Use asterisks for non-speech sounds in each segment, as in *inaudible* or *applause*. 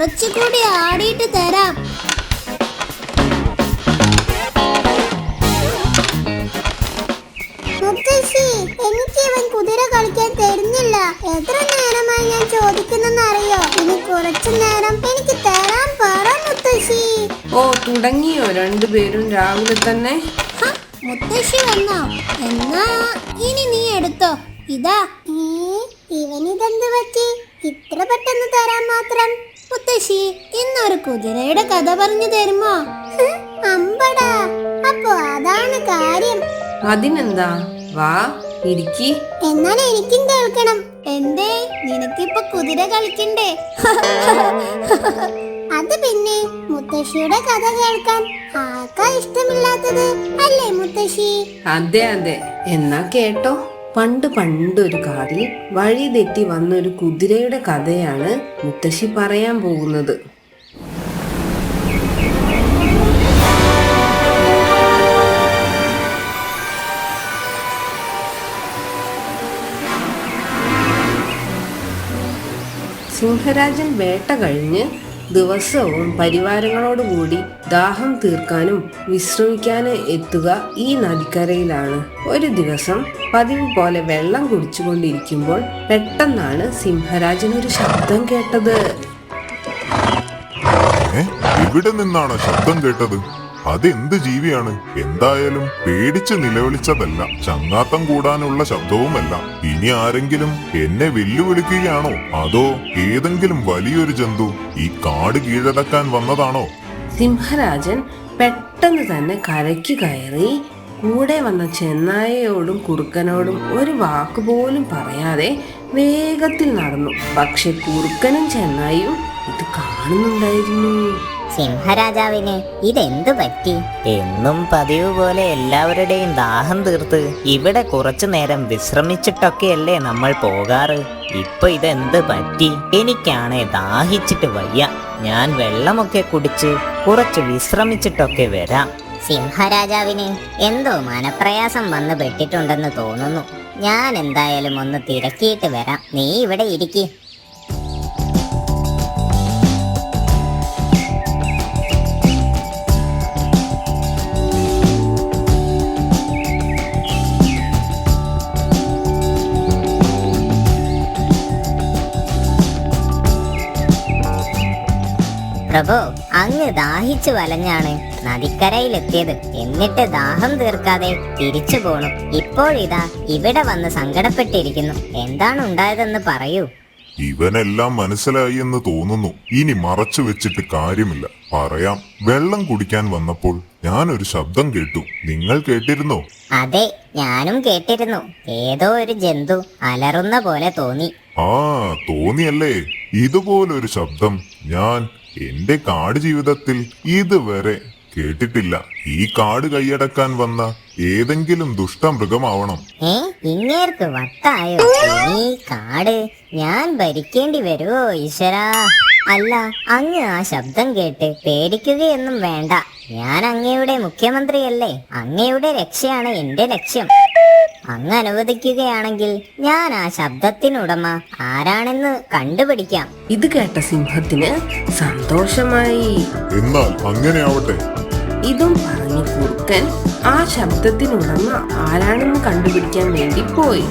കുറച്ചുകൂടി ആടിയിട്ട് തരാം. മുത്തശ്ശി എനിക്ക് ഇവൻ കുതിര കളിക്കാൻ തരുന്നില്ല. എത്ര നേരമായി ഞാൻ ചോദിക്കുന്നെന്നറിയോ? ഇനി കുറച്ചു നേരം എനിക്ക് തരാൻ പറ മുത്തശ്ശി. ഓ തുടങ്ങിയോ? രണ്ടുപേരും രാവിലെ തന്നെ? മുത്തശ്ശി വന്നോ? എന്നാ ഇനി നീ എടുത്തോ. ഇതാ. ഇവനിതെന്ത് പറ്റി? ഇത്ര പെട്ടെന്ന് തരാൻ മാത്രം. മുത്തശ്ശി ഇന്നൊരു കുതിരയുടെ കഥ പറഞ്ഞു തരുമോ? അമ്പടാ. അപ്പോ അതാണ് കാര്യം. അതിനെന്താ? വാ ഇരിക്കി. എന്നാൽ എനിക്കും കേൾക്കണം. എന്തേ? നിനക്കിപ്പോ കുതിര കളിക്കണ്ടേ? *laughs* അത് പിന്നെ മുത്തശ്ശിയുടെ കഥ കേൾക്കാൻ ആർക്കാ ഇഷ്ടമില്ലാത്തത്? അല്ലേ മുത്തശ്ശി? അതെ അതെ. എന്നാ കേട്ടോ. പണ്ട് പണ്ടൊരു കാടിൽ വഴി തെറ്റി വന്നൊരു കുതിരയുടെ കഥയാണ് മുത്തശ്ശി പറയാൻ പോകുന്നത്. സിംഹരാജൻ വേട്ട കഴിഞ്ഞ് ദിവസവും പരിവാരങ്ങളോടുകൂടി ദാഹം തീർക്കാനും വിശ്രമിക്കാനും എത്തുക ഈ നദിക്കരയിലാണ്. ഒരു ദിവസം പതിവ് പോലെ വെള്ളം കുടിച്ചുകൊണ്ടിരിക്കുമ്പോൾ പെട്ടെന്നാണ് സിംഹരാജൻ ഒരു ശബ്ദം കേട്ടത്. ഇവിടെ നിന്നാണോ ശബ്ദം കേട്ടത്? അതെന്ത് ജീവിയാണ്? എന്തായാലും പേടിച്ച് നിലവിളിച്ചതല്ല. ചങ്ങാത്തം കൂടാനുള്ള ശബ്ദവുമല്ല. ഇനി ആരെങ്കിലും എന്നെ വെല്ലുവിളിക്കുകയാണോ? അതോ ഏതെങ്കിലും വലിയൊരു ജന്തു ഈ കാട് കീഴടക്കാൻ വന്നതാണോ? സിംഹരാജൻ പെട്ടെന്ന് തന്നെ കരയ്ക്ക് കയറി കൂടെ വന്ന ചെന്നായയോടും കുറുക്കനോടും ഒരു വാക്കുപോലും പറയാതെ വേഗത്തിൽ നടന്നു. പക്ഷെ കുറുക്കനും ചെന്നായും ഇത് കാണുന്നുണ്ടായിരുന്നു. സിംഹരാജാവിന് ഇതെന്തു പറ്റി? എന്നും പതിവ് പോലെ എല്ലാവരുടെയും ദാഹം തീർത്ത് ഇവിടെ കുറച്ചു നേരം വിശ്രമിച്ചിട്ടൊക്കെയല്ലേ നമ്മൾ പോകാറ്? ഇപ്പൊ ഇതെന്ത് പറ്റി? എനിക്കാണേ ദാഹിച്ചിട്ട് വയ്യ. ഞാൻ വെള്ളമൊക്കെ കുടിച്ച് കുറച്ച് വിശ്രമിച്ചിട്ടൊക്കെ വരാം. സിംഹരാജാവിന് എന്തോ മനപ്രയാസം വന്ന് പെട്ടിട്ടുണ്ടെന്ന് തോന്നുന്നു. ഞാൻ എന്തായാലും ഒന്ന് തിരക്കിയിട്ട് വരാം. നീ ഇവിടെ ഇരിക്കി. പ്രഭു അങ്ങ് ദാഹിച്ചു വലഞ്ഞാണ് നദിക്കരയിലെത്തിയത്. എന്നിട്ട് ദാഹം തീർക്കാതെ തിരിച്ചു പോണു. ഇപ്പോഴിതാ ഇവിടെ വന്ന് സങ്കടപ്പെട്ടിരിക്കുന്നു. എന്താണ് ഉണ്ടായതെന്ന് പറയൂ. ഇവനെല്ലാം മനസ്സിലായി എന്ന് തോന്നുന്നു. ഇനി മറച്ചു വെച്ചിട്ട് കാര്യമില്ല. പറയാം. വെള്ളം കുടിക്കാൻ വന്നപ്പോൾ ഞാൻ ഒരു ശബ്ദം കേട്ടു. നിങ്ങൾ കേട്ടിരുന്നോ? അതെ ഞാനും കേട്ടിരുന്നു. ഏതോ ഒരു ജന്തു അലറുന്ന പോലെ തോന്നി. ആ തോന്നിയല്ലേ? ഇതുപോലൊരു ശബ്ദം ഞാൻ എന്റെ കാട് ജീവിതത്തിൽ ഇതുവരെ കേട്ടിട്ടില്ല. ഈ കാട് കൈയടക്കാൻ വന്ന ഏതെങ്കിലും ദുഷ്ടമൃഗമാവണം. ഇങ്ങേർക്ക് വട്ടായോ? ഈ കാട് ഞാൻ ഭരിക്കേണ്ടി വരുമോ ഈശ്വരാ? അല്ല അങ്ങ് ആ ശബ്ദം കേട്ട് പേടിക്കുകയൊന്നും വേണ്ട. ഞാൻ അങ്ങയുടെ മുഖ്യമന്ത്രിയല്ലേ. അങ്ങയുടെ രക്ഷയാണ് എന്റെ ലക്ഷ്യം. അങ്ങ് അനുവദിക്കുകയാണെങ്കിൽ ഞാൻ ആ ശബ്ദത്തിനുടമ ആരാണെന്ന് കണ്ടുപിടിക്കാം. ഇത് കേട്ട സിംഹത്തിന് സന്തോഷമായി. എന്നാൽ അങ്ങനെ ആവട്ടെ ഇതും പറഞ്ഞു കുറുക്കൻ ആ ശബ്ദത്തിനുടമ ആരാണെന്ന് കണ്ടുപിടിക്കാൻ വേണ്ടി പോയി.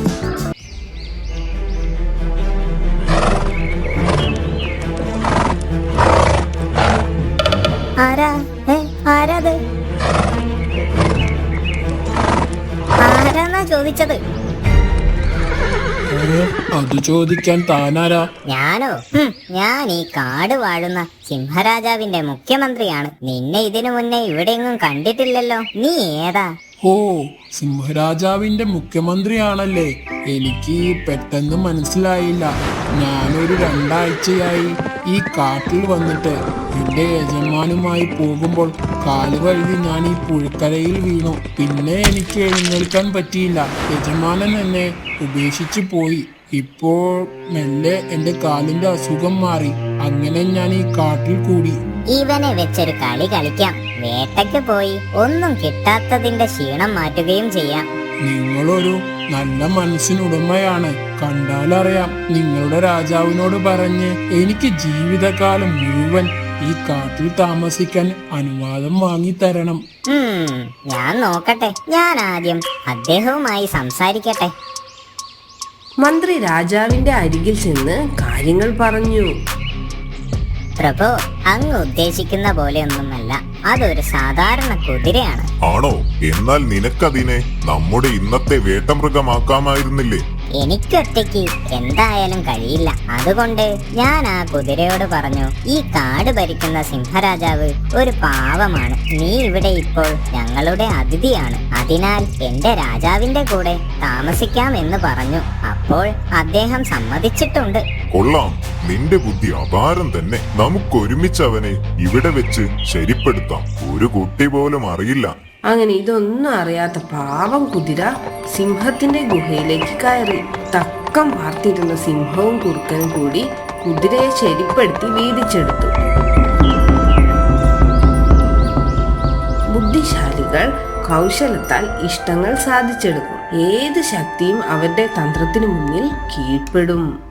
ആരാ? ഏ ആരാത്? ആരാന്നാ ചോദിച്ചത്? അത് ചോദിക്കാൻ താനാരാ? ഞാനോ? ഞാൻ ഈ കാട് വാഴുന്ന സിംഹരാജാവിന്റെ മുഖ്യമന്ത്രിയാണ്. നിന്നെ ഇതിനു മുന്നേ ഇവിടെയെങ്ങും കണ്ടിട്ടില്ലല്ലോ. നീ ഏതാ? ഓ സിംഹരാജാവിന്റെ മുഖ്യമന്ത്രിയാണല്ലേ. എനിക്ക് പെട്ടെന്ന് മനസ്സിലായില്ല. ഞാനൊരു രണ്ടാഴ്ചയായി ഈ കാട്ടിൽ വന്നിട്ട് എന്റെ യജമാനുമായി പോകുമ്പോൾ കാൽ കഴുകി ഞാൻ ഈ പുഴക്കരയിൽ വീണു. പിന്നെ എനിക്ക് എഴുന്നേൽക്കാൻ പറ്റിയില്ല. യജമാനൻ എന്നെ ഉപേക്ഷിച്ചു പോയി. ഇപ്പോൾ മെല്ലെ എന്റെ കാലിന്റെ അസുഖം മാറി. അങ്ങനെ ഞാൻ ഈ കാട്ടിൽ കൂടി. ഇവനെ വെച്ചൊരു കളി കളിക്കാം. വേട്ടയ്ക്ക് പോയി. ഒന്നും കിട്ടാത്തതിന്റെ ക്ഷീണം മാറ്റുകയും ചെയ്യാം. നിങ്ങളൊരു നല്ല മനസ്സിനുടമയാണ്. കണ്ടാലറിയാം നിങ്ങളുടെ രാജാവിനോട് പറഞ്ഞ് എനിക്ക് ജീവിതകാലം മുഴുവൻ ഈ കാട്ടിൽ താമസിക്കാൻ അനുവാദം വാങ്ങി തരണം. ഞാൻ നോക്കട്ടെ. ഞാൻ ആദ്യം അദ്ദേഹവുമായി സംസാരിക്കട്ടെ. മന്ത്രി രാജാവിന്റെ അരികിൽ ചെന്ന് കാര്യങ്ങൾ പറഞ്ഞു. പ്രഭു അങ്ങ് ഉദ്ദേശിക്കുന്ന പോലെ പോലെയൊന്നുമല്ല. അതൊരു സാധാരണ കുതിരയാണ്. ആണോ? എന്നാൽ നിനക്കതിനെ നമ്മുടെ ഇന്നത്തെ വേട്ടമൃഗമാക്കാമായിരുന്നില്ലേ? എനിക്കൊറ്റയ്ക്ക് എന്തായാലും കഴിയില്ല. അതുകൊണ്ട് ഞാൻ ആ കുതിരയോട് പറഞ്ഞു ഈ കാട് ഭരിക്കുന്ന സിംഹരാജാവ് ഒരു പാവമാണ്. നീ ഇവിടെ ഇപ്പോൾ ഞങ്ങളുടെ അതിഥിയാണ്. അതിനാൽ എന്റെ രാജാവിന്റെ കൂടെ താമസിക്കാം എന്ന് പറഞ്ഞു. അപ്പോൾ അദ്ദേഹം സമ്മതിച്ചിട്ടുണ്ട്. കൊള്ളാം. നിന്റെ ബുദ്ധി അപാരം തന്നെ. നമുക്ക് ഒരുമിച്ച് അവനെ ഇവിടെ വെച്ച് ശരിപ്പെടുത്താം. ഒരു കുട്ടി പോലും അറിയില്ല. അങ്ങനെ ഇതൊന്നും അറിയാത്ത പാവം കുതിര സിംഹത്തിന്റെ ഗുഹയിലേക്ക് കയറി തക്കം വാർത്തിരുന്ന സിംഹവും കുറുക്കനും കൂടി കുതിരയെ ശരിപ്പെടുത്തി വീതിച്ചെടുത്തു. ബുദ്ധിശാലികൾ കൗശലത്താൽ ഇഷ്ടങ്ങൾ സാധിച്ചെടുക്കും. ഏത് ശക്തിയും അവരുടെ തന്ത്രത്തിനു മുന്നിൽ കീഴ്പ്പെടും.